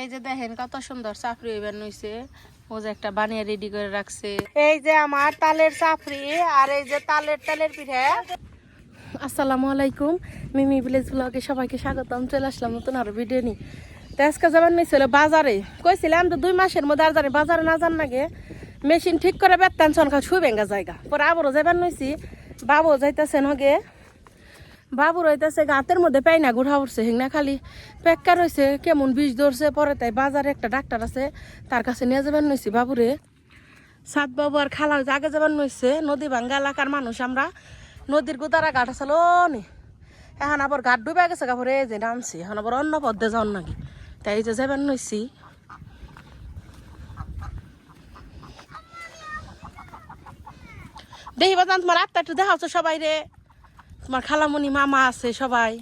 এই যে দেখেন কত সুন্দর চাপড়ি হইবার নইছে। ও যে একটা বানিয়ে রেডি করে রাখছে। এই যে আমার তালের চাপড়ি আর এই যে তালের তালের পিঠে। আসসালামু আলাইকুম মিমি ভিলেজ ব্লগে সবাইকে স্বাগতম। চলে আসলাম নতুন আরও ভিডিও নি তো আজকে যাবার নিছিল বাজারে। কইছিলাম তো দুই মাসের মধ্যে আর জানি বাজারে না যান নাগে মেশিন ঠিক করে বেতান সনকা ছুই বেঙ্গা জায়গা। পরে আবারও যাবার নইছি বাবু যাইতেছে নগে বাবুর হইতেছে গাতের মধ্যে পাই না গুড়া উঠছে হিংনা খালি। পেক্কা রয়েছে কেমন বিষ ধরছে, পরে তাই বাজারে একটা ডাক্তার আছে, তার কাছে নিয়ে যাবেন নইছি বাবুরে। সাত বাবু আর খালা আগে যাবেন নইছে, নদী ভাঙ্গা এলাকার মানুষ আমরা। নদীর গোদারা ঘাট আছে নি। এখন আবার ঘাট ডুবে গেছে কাপড়ে যে নামছি। এখন আবার অন্য পদ্মে যাওয়ার নাকি তাই যে যাবেন নইছি। দেখি বাজান তোমার আত্মা একটু দেখাচ্ছ সবাই রে তোমার খালামণি মামা আছে সবাই।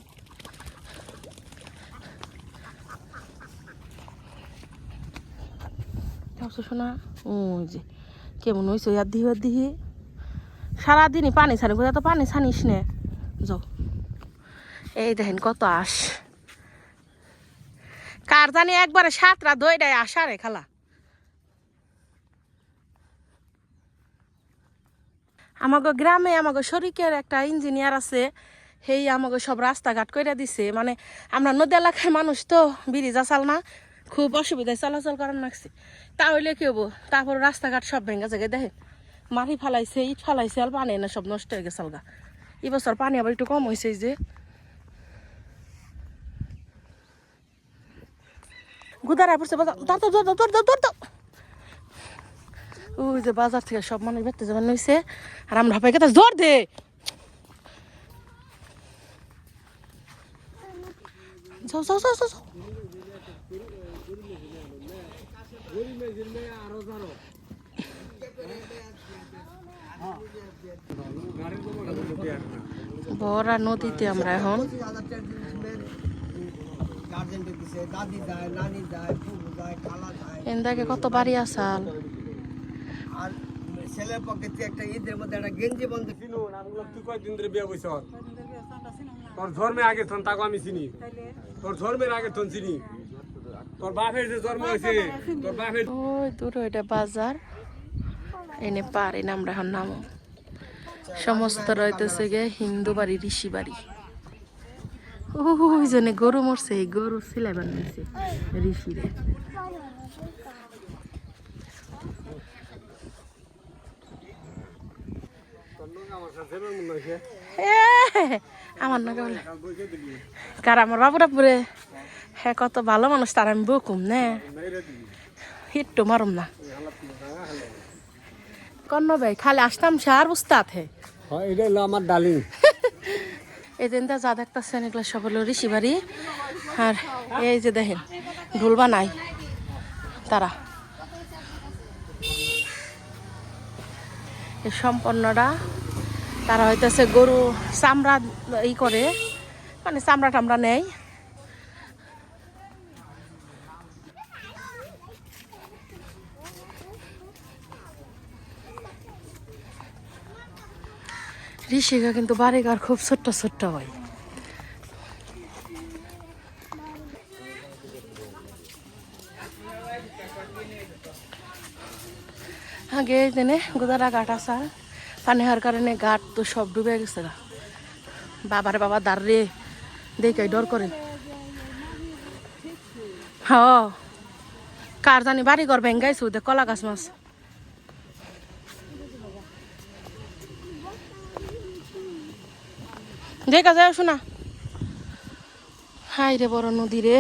শোনা ওই যে কেমন হয়েছে আর দিহি আর দিহি সারাদিনই পানি ছানি কোথাও তো পানি ছানিস নে? যাও। এই দেখেন কত আস কার জানি একবারে সাতরা দইটায় আসা রে খালা। আমাকে গ্রামে আমাকে শরিকের একটা ইঞ্জিনিয়ার আছে সেই আমাকে সব রাস্তাঘাট করে দিছে। মানে আমরা নদী এলাকার মানুষ তো, ব্রিজ আসাল না, খুব অসুবিধায় চলাচল করার লাগছে। তাহলে কি হব? তারপর রাস্তাঘাট সব ভেঙে জায়গায় দেখেন। মাটি ফালাইছে, ইট ফালাইছে, আর পানি না সব নষ্ট হয়ে গেছে গা এবছর পানি আবার একটু কম হয়েছে যে। গুদারা পড়ছে দর দর দর দর দর দর ওই যে বাজার থেকে সব মানুষ বেরতে যাবেন নইছে। আর আমরা ভাপাই কথা জোর দে। যাও যাও যাও যাও যাও। বড়া নদীতে আমরা এখন। এন্দাকে কত বাড়ি আসাল। আর ছেলের পক্ষে তুই একটা ঈদের মধ্যে একটা গেঞ্জি বন্ধ চিনো না তুই কয়দিন ধরে বিয়ে বইছ তোর ধর্মে আগে থন তাকে আমি চিনি। তোর ধর্মের আগে থন চিনি। তোর বাপের যে জন্ম হয়েছে তোর বাপের ওই দূর ওইটা বাজার। এনে পার এনে আমরা এখন নামো। সমস্ত রইতেছে গে হিন্দু বাড়ি ঋষি বাড়ি। ওই জনে গরু মরছে গরু সিলাই বানিয়েছে ঋষিরে। আমার নাকি বলে। কার আমার বাবুরা পুরে? হ্যাঁ কত ভালো মানুষ তার আমি বকুম নে? হিট্টু মারুম না। কন্ন ভাই খালি আসতাম সার উস্তাদ হে। হ্যাঁ এটা হলো আমার ডালিং এই দিন তো যা দেখতেছেন এগুলো সব হলো ঋষি বাড়ি। আর এই যে দেখেন ঢোল বানাই তারা। এই সম্পন্নটা তারা হইতেছে গরু চামড়া ই করে মানে চামড়া টামড়া নেয়। ঋষিকা কিন্তু বাড়িঘর খুব ছোট্ট ছোট্ট হয়। আগে দিনে গোদারা ঘাট আসার পানি হওয়ার কারণে ঘাট তো সব ডুবে গেছে গা। বাবারে বাবা দাঁড় রে দেখে ডর করে। হ। কার জানি বাড়ি ঘর ভেঙ্গাইছো দেখ কলা গাছ মাছ। দেখা যায় শোনা। হাই রে বড় নদী রে।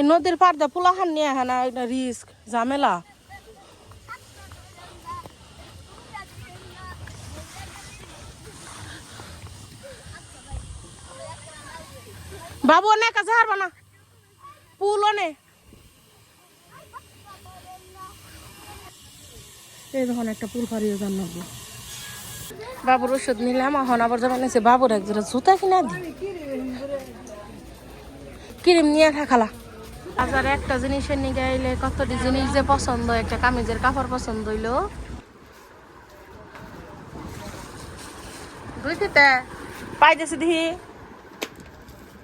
এই নদীর পার দিয়ে পোলাহান নিয়ে হ্যাঁ না একটা রিস্ক ঝামেলা। বাবু অনেক কাছে হারবা না পুল অনেক এই যখন একটা পুল ফারিয়ে যান লাগবে বাবুর ওষুধ নিলাম, এখন আবার যাবেন বাবুর এক জোড়া জুতা কিনা দি। ক্রিম নিয়ে থাকালা বাজারে একটা জিনিসের নিয়ে গেলে কতটি জিনিস যে পছন্দ, একটা কামিজের কাপড় পছন্দ হইল? দুই ফিতে পাই দিছি দিহি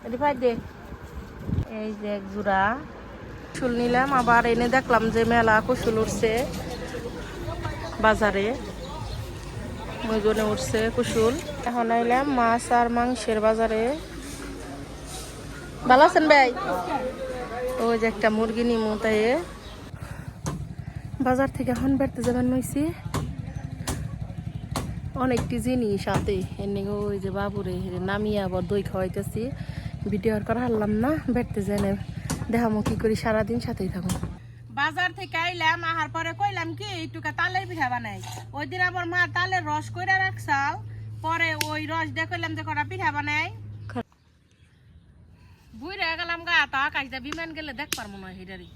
এটি পাই দে। এই যে এক জোড়া। কুসুল নিলাম, আবার এনে দেখলাম যে মেলা কুসুল উঠছে বাজারে। ওইজনে উঠছে কুসুল এখন আইলাম মাছ আর মাংসের বাজারে। ভালো আছেন ভাই? ওই যে একটা মুরগি নিমু, তাই বাজার থেকে এখন বেড়তে যাবেন নইছি অনেকটি জিনিস সাথে এনে ওই যে বাবুরে নামিয়ে আবার দই খাওয়াইতেছি। ভিডিও আর করা হারলাম না, বেড়তে জেনে দেখামো কি করি, সারাদিন সাথেই থাকুন বাজার থেকে আইলাম, আহার পরে কইলাম কি একটুকা তালের পিঠা বানাই। ওই দিন আবার মা তালের রস কইরা রাখছাও পরে ওই রস দিয়ে কইলাম যে কটা পিঠা বানাই। গেলাম আকাশ দিয়ে বিমান গেলে দেখবার মনে হয় হিডারি।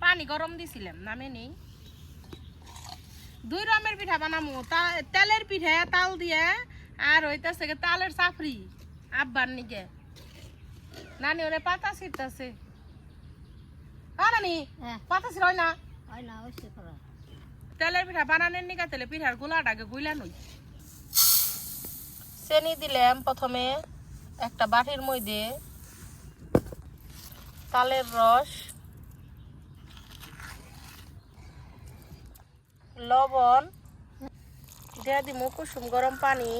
পানি গরম দিছিলাম নামে নেই। দুই রকমের পিঠা বানামু তা- তেলের পিঠা তাল দিয়ে আর হইতাছে তালের চাফরি। আব্বার নিকে নানি ওরে পাতা ছিটতাছে হ্যাঁ নানি? পাতা ছিড়ই না? তেলের পিঠা বানানোর নিকা তেলে পিঠার গোলাটাকে গুইলা নই। চেনি দিলাম প্রথমে একটা বাটির মধ্যে। তালের রস লবণ দিয়া দিমু কুসুম গরম পানি।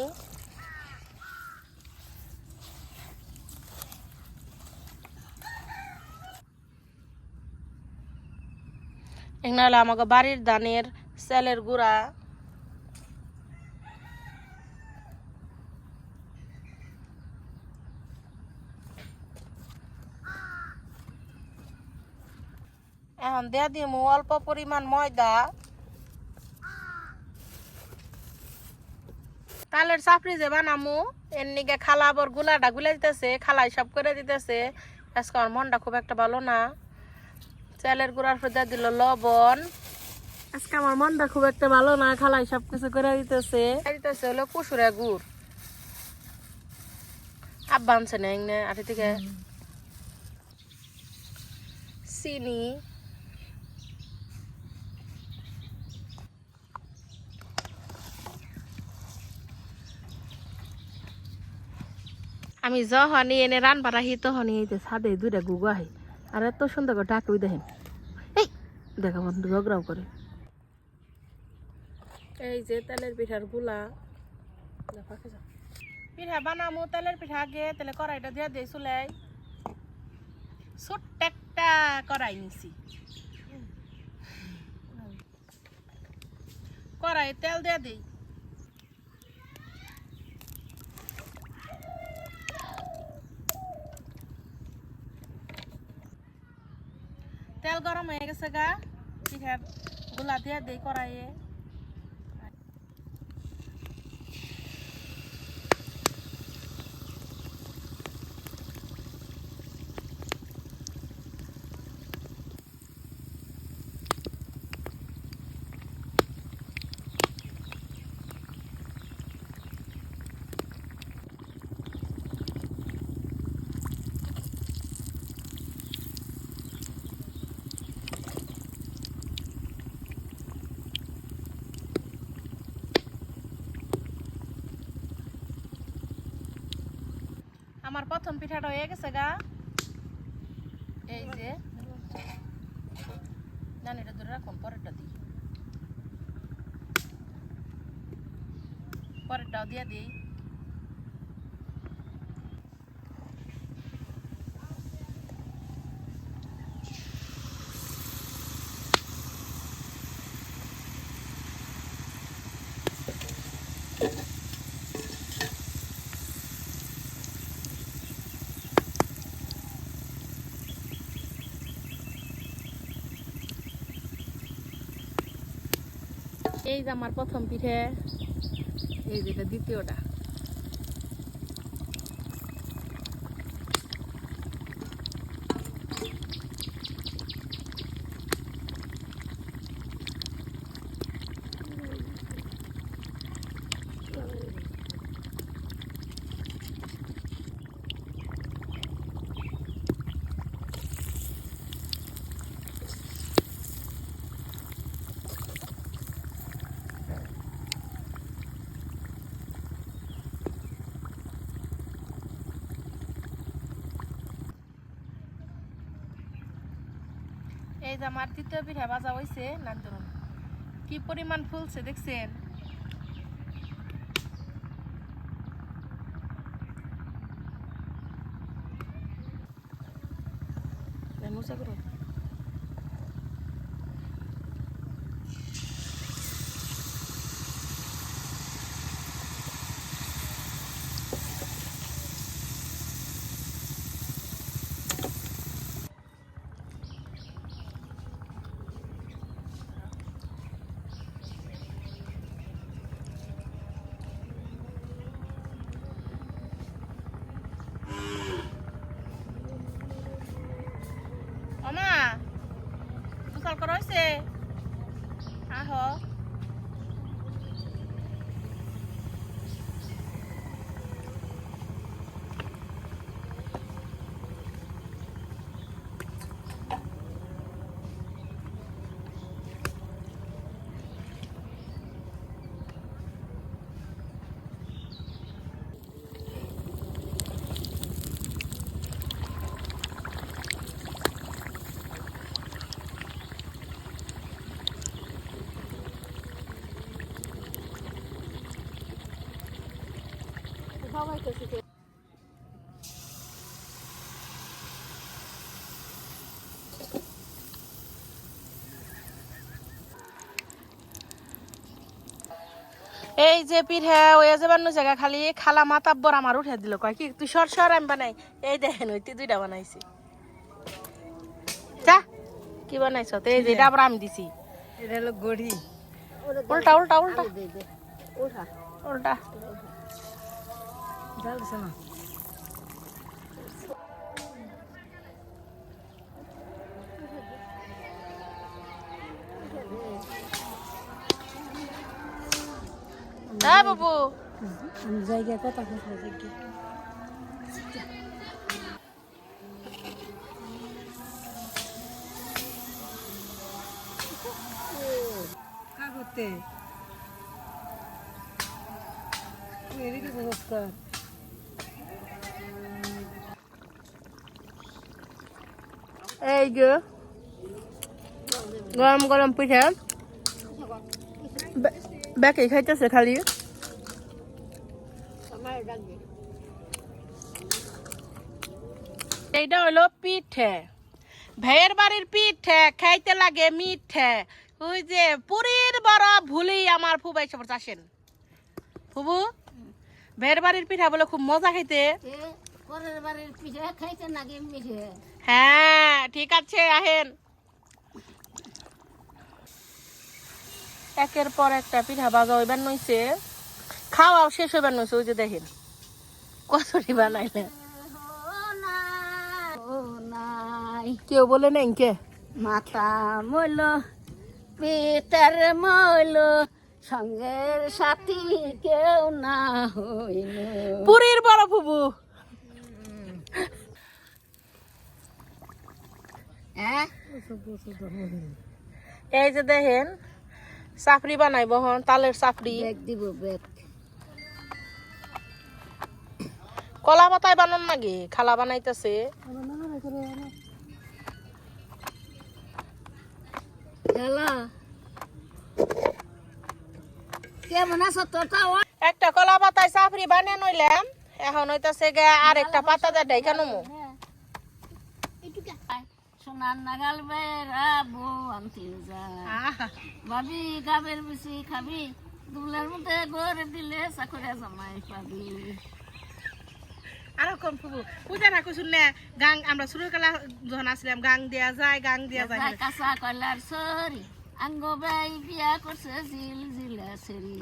এখানে আমাকে বাড়ির ধানের সেলের গুঁড়া এখন দিয়া দিমু অল্প পরিমাণ ময়দা। তালের চাপড়ি যে বানামু এর নিগে খালা আবার গুলাটা গুলে দিতেছে খালাই সব করে দিতেছে। আজকে আমার মনটা খুব একটা ভালো না। চালের গুঁড়ার পর দিয়ে দিল লবণ। আজকে আমার মনটা খুব একটা ভালো না খালাই সব কিছু করে দিতেছে। দিতেছে হলো কুসুরে গুড়। আব্বা আনছে না এনে আটি থেকে। চিনি। আমি যখনই এনে রান পারাহি তখনই এই যে ছাদে দুইটা গুগু আহি। আর এত সুন্দর করে ডাকুই দেখেন এই, দেখা বন্ধু, ঝগড়াও করে এই যে তেলের পিঠারগুলা। পিঠা বানামু, তেলের পিঠা আগে তাহলে কড়াইটা দিয়ে দিই চুলাই। ছোট্ট একটা কড়াই নিছি। কড়াই তেল দিয়ে দিই। তেল গরম হয়ে গেছে গা। পিঠারগুলা দিয়ে দিই কড়াইয়ে। আমার প্রথম পিঠাটা হয়ে গেছে গা। এই যে। জানি, এটা ধরে রাখুন, পরেরটা দিই। পরেরটাও দিয়ে দিই। এই যে আমার প্রথম পিঠে এই যেটা দ্বিতীয়টা। এই যে আমার তৃতীয় পিঠা ভাজা হয়েছে না ধরুন। কি পরিমাণ ফুলছে, দেখছেন? মুসা করো অমা গোসল করা হয়েছে আহ এই যে পিঠা ওই যে বান্ন জায়গা খালি খালা মাতাব্বর আমার উঠে দিল। কয় কি তুই সর সর আমি বানাই। এই দেখেন ওই তুই দুইটা বানাইছি। যা কি বানাইছ? তো এই যে আবার আমি দিছি। এটা হলো গড়ি। উল্টা উল্টা উল্টা। উল্টা। ঢালছে না হ্যাঁ বাবু জায়গা কথা কথা জায়গা কাগতে এদিকে নমস্কার এই যে গরম গরম পিঠা ব্যাকে খাইতেছে খালি এইটা হলো পিঠে। ভাইয়ের বাড়ির পিঠে খাইতে লাগে মিঠে। ওই যে পুরীর বড় ভুলি আমার ফুবাই সবার চাষেন ফুবু ভাইয়ের বাড়ির পিঠা বলে খুব মজা খাইতে। পরের বারের পিঠে খাইতে নাকি মিঠে। হ্যাঁ। ঠিক আছে আহেন। একের পর একটা পিঠা বাজা হইবার নইছে। খাওয়াও শেষ হইবার নইছে ওই যে দেখেন। কতটি বানাইলে। কেউ বলে নেই কে? মাতা মইল পিতার মইল সঙ্গের সাথী কেউ না হইল। পুরীর বড় ফুবু। এই যে দেখেন চাপড়ি বানাইব হন তালের চাপড়ি। দিব কলা পাতায় বানান নাকি খালা বানাইতেছে। একটা কলা পাতায় চাপড়ি বানিয়ে নইলাম। এখন হইতাছে গে আর একটা পাতা দিয়ে ঢাইকা নমু সোনার নাগাল বেড়া বউ আনতে ভাবি গাবের বেশি খাবি দুলার মধ্যে গড়ে দিলে চাকরি জামাই পাবি। আরও কম ফুবু। পূজা না কইছুন না গাং আমরা শুরু কালা যখন আসলাম গাং দেয়া যায় গাং দেয়া যায়। কাঁচা কয়লার সরি আঙ্গ বাই বিয়া করছে জিল জিলা সেরি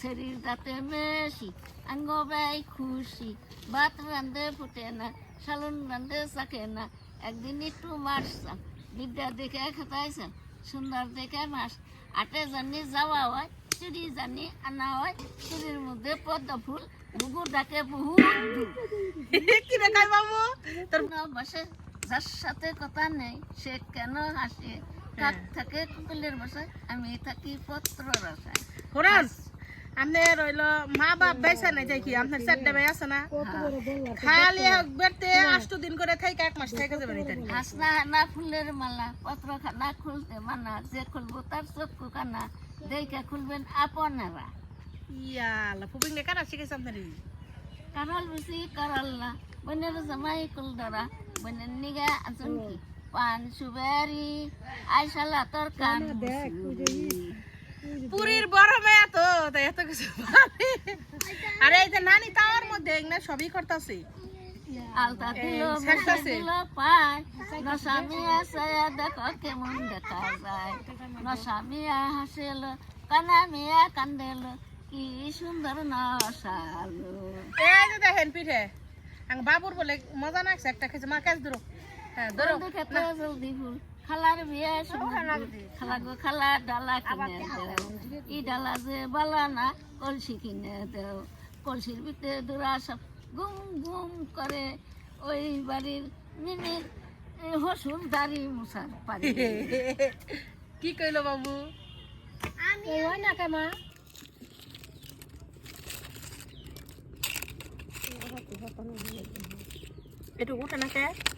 সেরির দাঁতে বেশি আঙ্গ বাই খুশি। ভাত রান্ধে ফুটে না সালুন রান্ধে চাকে না একদিন একটু মারছাম বিদ্যা দেখে খেতাইছাম সুন্দর দেখে মাস আটে জানি যাওয়া হয় চুরি জানি আনা হয় চুরির মধ্যে পদ্ম ফুল বুকুর ডাকে দূর। কি দেখাই বাবু? তোর বসে যার সাথে কথা নেই সে কেন হাসে? কাক থাকে কুকুলের বাসায় আমি থাকি পত্র রাসায় হরান আপনার রইল মা বাপ বেসা নাই দেখি আপনার চারটে ভাই আছে না? খালি বেড়তে আষ্ট দিন করে থেকে এক মাস থেকে যাবেন হাসনা না ফুলের মালা পত্র খানা খুলতে মানা যে খুলবো তার চক্ষু কানা দেখে খুলবেন আপনারা। ইয়ালা ফুবিং নে কারা শিখেছে আপনার? কারাল বেশি কারাল না। বোনের জামাই কুল ধরা বোনের নিগা চুমকি পান সুবেরি আইসালা তোর কান পুরীর বড় মেয়া তো তাই এত কিছু আরে এই যে নানি তাওয়ার মধ্যে না সবই করতেছে। আলতা দিল এই, মেশে ছেড়তাছে। দিল পায়। নশা মিয়া সায়া দেখো কেমন দেখা যায়। নশা মিয়া হাসেল কানা মিয়া কান্দেল কি সুন্দর নশালো এই যে দেখেন পিঠে বাবুর বলে মজা লাগছে একটা খেয়েছে মা কাজ ধরো। হ্যাঁ ধরো। জলদি ফুল খালার বিয়ে খালা গো খালা ডালা কিনে দেও। ই ডালা যে বালা না কলসি কিনে দেও। কলসির ভিতরে দূরা সব গুম গুম করে ওই বাড়ির মিনি হসুর দাড়ি মুসার পারি কি কইলো বাবু? না কেমা একটু উঠে না কে? তালে পিঠে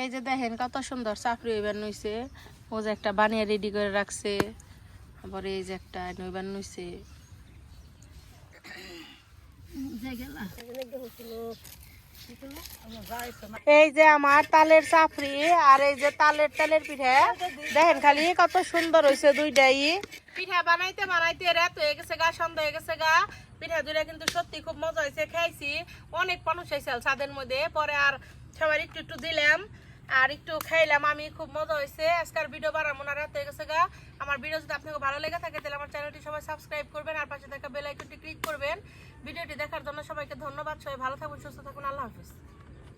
এই যে দেখেন কত সুন্দর চাপড়ি হইবার নইছে। ও যে একটা বানিয়ে রেডি করে রাখছে, আবার এই যে একটা নইবার নইছে। এই যে আমার তালের চাপড়ি আর এই যে তালের তালের পিঠা, দেখেন খালি কত সুন্দর হয়েছে দুইটাই। পিঠা বানাইতে বানাইতে রাত হয়ে গেছে গা, সন্ধ্যা হয়ে গেছে গা। পিঠা দুইটা কিন্তু সত্যি খুব মজা হয়েছে খাইছি। অনেক মানুষ হয়েছে ছাদের মধ্যে, পরে আর সবার একটু একটু দিলাম আর একটু খাইলাম, আমি খুব মজা হয়েছে আজকাল ভিডিও বানাবো না, রাত হয়ে গেছে গা। আমার ভিডিও যদি আপনাকে ভালো লেগে থাকে, তাহলে আমার চ্যানেলটি সবাই সাবস্ক্রাইব করবেন আর পাশে থাকা বেল আইকনটি ক্লিক করবেন। ভিডিওটি দেখার জন্য সবাইকে ধন্যবাদ। সবাই ভালো থাকুন সুস্থ থাকুন। আল্লাহ হাফিজ।